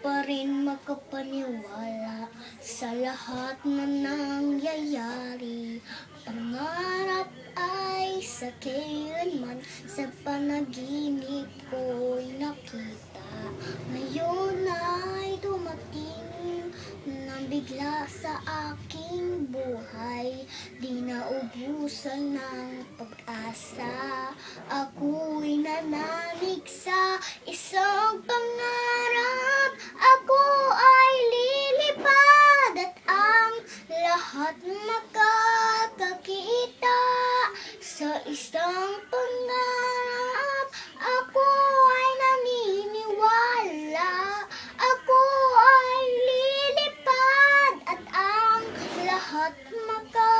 pa rin makapaniwala sa lahat na nangyayari. Pangarap ay sa kailanman sa panaginip ko'y nakita. Ngayon ay dumating nang bigla sa aking buhay. Di naubusan ng pag-asa. Ako'y nananig sa isang Lahat nakakakita sa isang pangarap. Ako ay naniniwala. Ako ay lilipad At ang lahat makakita